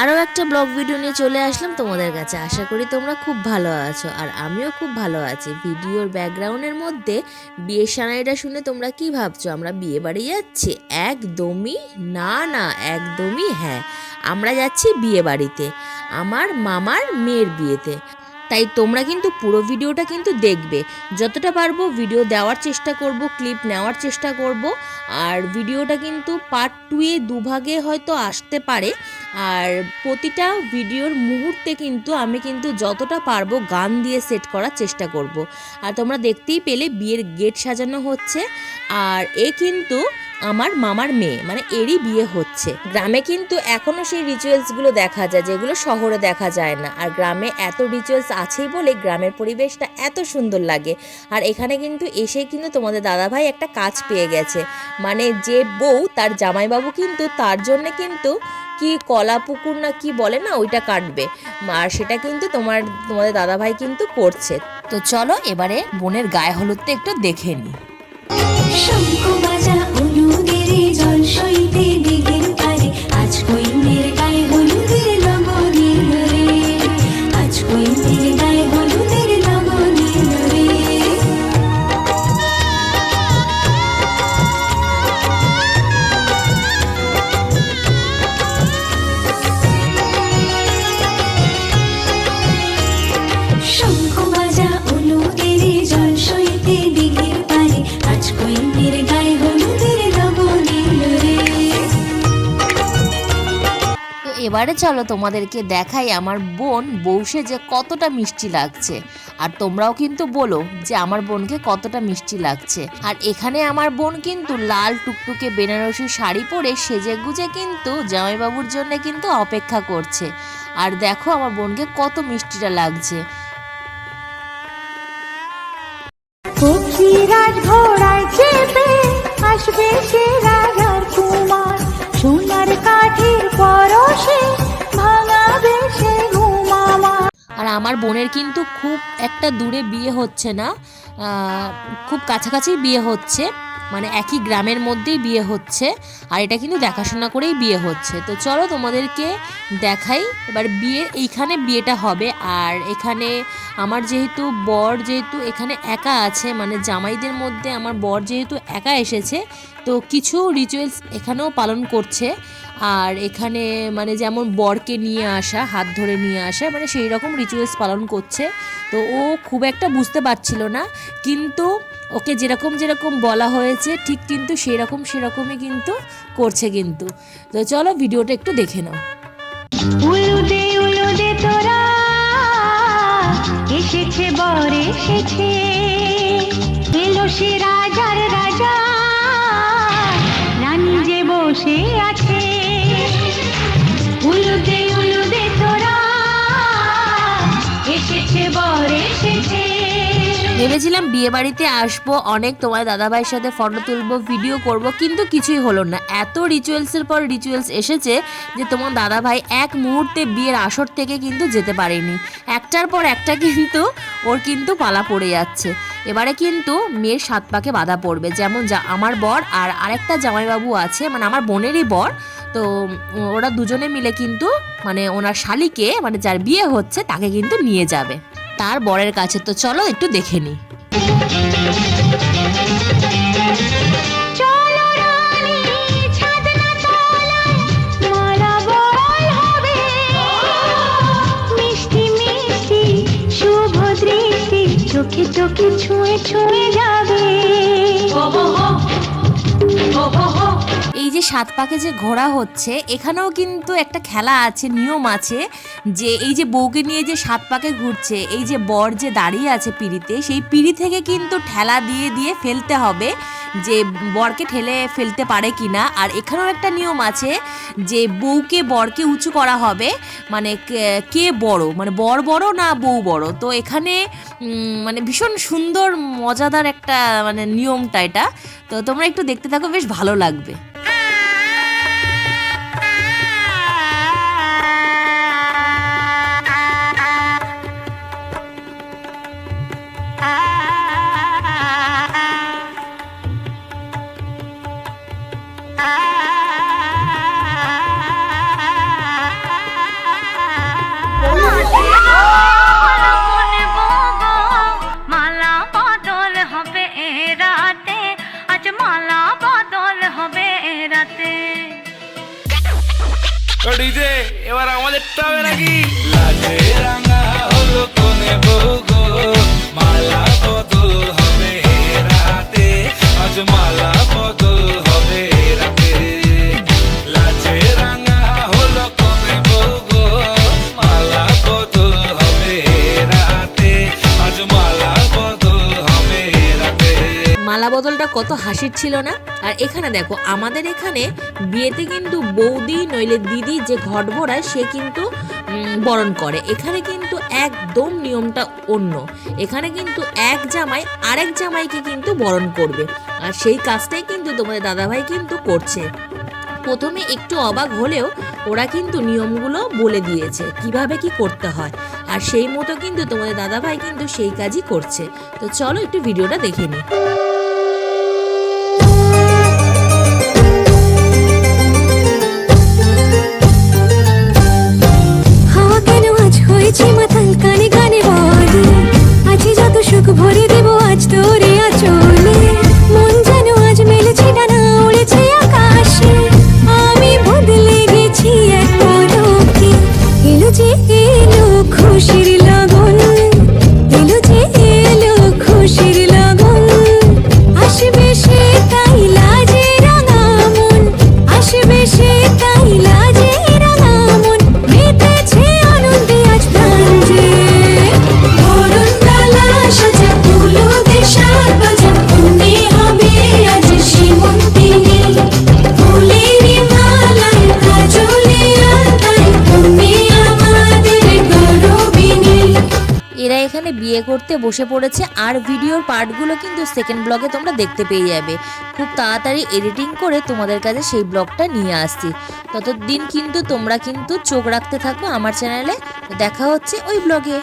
আরও একটা blog video নিয়ে চলে আসলাম তোমাদের কাছে। আশা করি তোমরা খুব ভালো আছো আর আমিও খুব ভালো আছি। ভিডিওর ব্যাকগ্রাউন্ডের মধ্যে বিয়ের সানাইটা শুনে তোমরা কি ভাবছ? আমরা বিয়ে বাড়ি যাচ্ছি? একদমই না না, একদমই হ্যাঁ। আমরা যাচ্ছি বিয়ে বাড়িতে, আমার মামার মেয়ের বিয়েতে। তাই তোমরা কিন্তু পুরো ভিডিওটা কিন্তু দেখবে। যতটা পারব ভিডিও দেওয়ার চেষ্টা করব, ক্লিপ নেওয়ার চেষ্টা করব। আর ভিডিওটা কিন্তু পার্ট টুয়ে দুভাগে হয়তো আসতে পারে। আর প্রতিটা ভিডিওর মুহূর্তে কিন্তু আমি কিন্তু যতটা পারব গান দিয়ে সেট করার চেষ্টা করব। আর তোমরা দেখতেই পেলে বিয়ের গেট সাজানো হচ্ছে আর এ কিন্তু আমার মামার মেয়ে মানে এরই বিয়ে হচ্ছে। গ্রামে কিন্তু এখনও সেই রিচুয়ালসগুলো দেখা যায়, যেগুলো শহরে দেখা যায় না। আর গ্রামে এত রিচুয়ালস আছেই বলে গ্রামের পরিবেশটা এত সুন্দর লাগে। আর এখানে কিন্তু এসে কিন্তু তোমাদের দাদাভাই একটা কাজ পেয়ে গেছে। মানে যে বউ তার জামাইবাবু কিন্তু তার জন্য কিন্তু কি কলা পুকুর না কি বলে না ওইটা কাটবে। আর সেটা কিন্তু তোমার, তোমাদের দাদাভাই কিন্তু করছে। তো চলো এবারে বোনের গায়ে হলুদটা একটু দেখে নিই এবারে চলো তোমাদেরকে দেখাই আমার বোন বৌসে যে কতটা মিষ্টি লাগছে। আর তোমরাও কিন্তু বলো যে আমার বোনকে কতটা মিষ্টি লাগছে। আর এখানে আমার বোন কিন্তু লাল টুকটুকে বেনারসি শাড়ি পরে সেজে গুজে কিন্তু জামাইবাবুর জন্য কিন্তু অপেক্ষা করছে। আর দেখো আমার বোনকে কত মিষ্টিটা লাগছে। ঘোড়ায় আসবে সে আমার বোনের কিন্তু খুব একটা দূরে বিয়ে হচ্ছে না খুব কাছাকাছি বিয়ে হচ্ছে মানে একই গ্রামের মধ্যেই বিয়ে হচ্ছে, আর এটা কিন্তু দেখাশোনা করেই বিয়ে হচ্ছে। তো চলো তোমাদেরকে দেখাই, এবার বিয়ে এইখানে বিয়েটা হবে, আর এখানে আমার যেহেতু বর যেহেতু এখানে একা আছে মানে জামাইদের মধ্যে আমার বর যেহেতু একা এসেছে, তো কিছু রিচুয়ালস এখানেও পালন করছে। আর এখানে মানে যেমন বরকে নিয়ে আসা, হাত ধরে নিয়ে আসা মানে সেই রকম রিচুয়ালস পালন করছে। তো ও খুব একটা বুঝতে পারছিল না, কিন্তু ওকে যেরকম যেরকম বলা হয়েছে, ঠিক কিন্তু সেরকম সেরকমই কিন্তু করছে কিন্তু। তো চলো ভিডিওটা একটু দেখে নাও। এসেছে, বর এসেছে। সে রাজার ভেবেছিলাম বিয়ে বাড়িতে আসব, অনেক তোমার দাদাভাইয়ের সাথে ফটো তুলবো ভিডিও করব, কিন্তু কিছুই হলো না। এত রিচুয়ালসের পর রিচুয়ালস এসেছে যে তোমার দাদাভাই এক মুহূর্তে বিয়ের আসর থেকে কিন্তু যেতে পারেনি। একটার পর একটা কিন্তু ওর কিন্তু পালা পড়ে যাচ্ছে। এবারে কিন্তু মেয়ের সাত পাকে বাধা পড়বে, যেমন যা আমার বর আর আরেকটা জামাইবাবু আছে মানে আমার বোনেরই বর। তো ওরা দুজনে মিলে কিন্তু মানে ওনার শালিকে মানে যার বিয়ে হচ্ছে, তাকে কিন্তু নিয়ে যাবে। তার বরের কাছে। তো চলো একটু দেখে নিই চোখে চোখে ছুঁয়ে ছুঁয়ে যে সাত পাকে যে ঘোরা হচ্ছে, এখানেও কিন্তু একটা খেলা আছে, নিয়ম আছে যে এই যে বউকে নিয়ে যে সাত পাকে ঘুরছে, এই যে বর যে দাঁড়িয়ে আছে পিড়িতে, সেই পিড়ি থেকে কিন্তু ঠেলা দিয়ে দিয়ে ফেলতে হবে যে বরকে ঠেলে ফেলতে পারে কিনা। আর এখানেও একটা নিয়ম আছে যে বউকে বরকে উঁচু করা হবে মানে কে- কে বড়? মানে বর বড় না বউ বড়? তো এখানে মানে ভীষণ সুন্দর, মজাদার একটা মানে নিয়মটা এটা। তো তোমরা একটু দেখতে থাকো, বেশ ভালো লাগবে। ডিজে, এবার আমাদের হবে নাকি? লাজে রাঙা হলো কোনে বউ মালা বদল হবে রাতে, আজ মালা বদলটা কত হাসির ছিল না? আর এখানে দেখো, আমাদের এখানে বিয়েতে কিন্তু বৌদি নইলে দিদি যে ঘট ভরায় সে কিন্তু বরণ করে। এখানে কিন্তু একদম নিয়মটা অন্য। এখানে কিন্তু এক জামাই আরেক জামাইকে কিন্তু বরণ করবে। আর সেই কাজটাই কিন্তু তোমাদের দাদাভাই কিন্তু করছে। প্রথমে একটু অবাক হলেও ওরা কিন্তু নিয়মগুলো বলে দিয়েছে, কীভাবে কি করতে হয়। আর সেই মতো কিন্তু তোমাদের দাদাভাই কিন্তু সেই কাজই করছে। তো চলো একটু ভিডিওটা দেখে নিই। বিয়ে করতে বসে পড়েছে, আর ভিডিওর পার্টগুলো কিন্তু সেকেন্ড ব্লগে তোমরা দেখতে পেয়ে যাবে। খুব তাড়াতাড়ি এডিটিং করে তোমাদের কাছে সেই ব্লগটা নিয়ে আসছি। ততদিন কিন্তু তোমরা কিন্তু চোখ রাখতে থাকো আমার চ্যানেলে দেখা হচ্ছে ওই ব্লগে